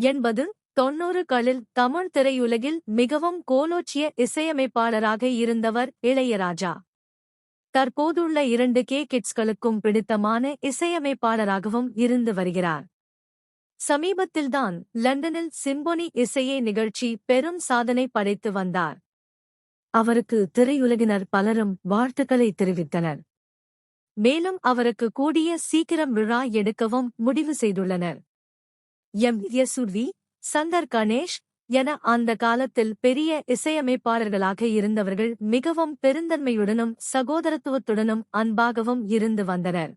எண்பது தொன்னூறுகளில் தமிழ் திரையுலகில் மிகவும் கோலோச்சிய இசையமைப்பாளராக இருந்தவர் இளையராஜா. தற்போதுள்ள இரண்டு கே கிட்ஸ்களுக்கும் பிடித்தமான இசையமைப்பாளராகவும் இருந்து வருகிறார். சமீபத்தில்தான் லண்டனில் சிம்பொனி இசையே நிகழ்ச்சி பெரும் சாதனை படைத்து வந்தார். அவருக்கு திரையுலகினர் பலரும் வாழ்த்துக்களை தெரிவித்தனர். மேலும் அவருக்கு கூடிய சீக்கிரம் விழா எடுக்கவும் முடிவு செய்துள்ளனர். எம். யசுர்வி சந்தர் கணேஷ் என அந்த காலத்தில் பெரிய இசையமைப்பாளர்களாக இருந்தவர்கள் மிகவும் பெருந்தன்மையுடனும் சகோதரத்துவத்துடனும் அன்பாகவும் இருந்து வந்தனர்.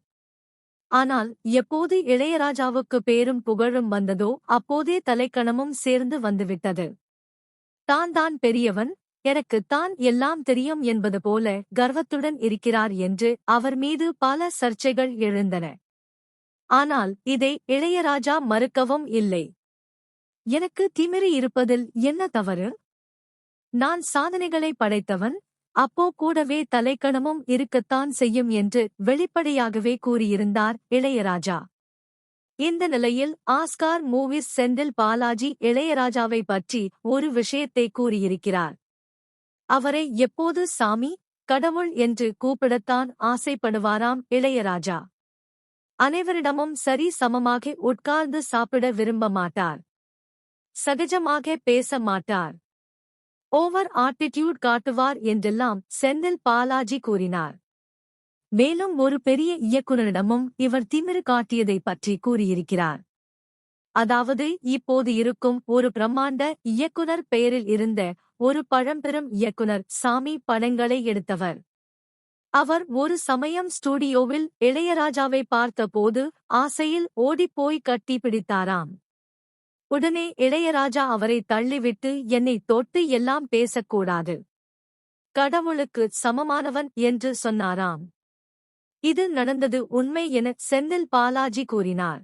ஆனால் எப்போது இளையராஜாவுக்கு பேரும் புகழும் வந்ததோ அப்போதே தலைக்கணமும் சேர்ந்து வந்துவிட்டது. தான் தான் பெரியவன் எனக்கு தான் எல்லாம் தெரியும் என்பது போல கர்வத்துடன் இருக்கிறார் என்று அவர் மீது பல சர்ச்சைகள் எழுந்தன. ஆனால் இதை இளையராஜா மறுக்கவும் இல்லை. எனக்கு திமிரி இருப்பதில் என்ன தவறு? நான் சாதனைகளை படைத்தவன் அப்போ கூடவே தலைக்கணமும் இருக்கத்தான் செய்யும் என்று வெளிப்படையாகவே கூறியிருந்தார் இளையராஜா இந்த நிலையில் ஆஸ்கார் மூவிஸ் செந்தில் பாலாஜி இளையராஜாவை பற்றி ஒரு விஷயத்தை கூறியிருக்கிறார். அவரை எப்போது சாமி கடவுள் என்று கூப்பிடத்தான் ஆசைப்படுவாராம் இளையராஜா அனைவரிடமும் சரி சமமாக உட்கார்ந்து சாப்பிட விரும்ப மாட்டார். சகஜமாக பேச மாட்டார். ஓவர் ஆட்டிடியூட் காட்டுவார் என்றெல்லாம் செந்தில் பாலாஜி கூறினார். மேலும் ஒரு பெரிய இயக்குனரிடமும் இவர் திமிரு காட்டியதை பற்றி கூறியிருக்கிறார். அதாவது இப்போது இருக்கும் ஒரு பிரம்மாண்ட இயக்குனர் பெயரில் இருந்த ஒரு பழம்பெரும் இயக்குனர் சாமி படங்களை எடுத்தவர். அவர் ஒரு சமயம் ஸ்டுடியோவில் இளையராஜாவை பார்த்தபோது ஆசையில் ஓடிப்போய் கட்டி பிடித்தாராம். உடனே இளையராஜா அவரை தள்ளிவிட்டு என்னை தொட்டு எல்லாம் பேசக்கூடாது. கடவுளுக்கு சமமானவன் என்று சொன்னாராம். இது நடந்தது உண்மை என செந்தில் பாலாஜி கூறினார்.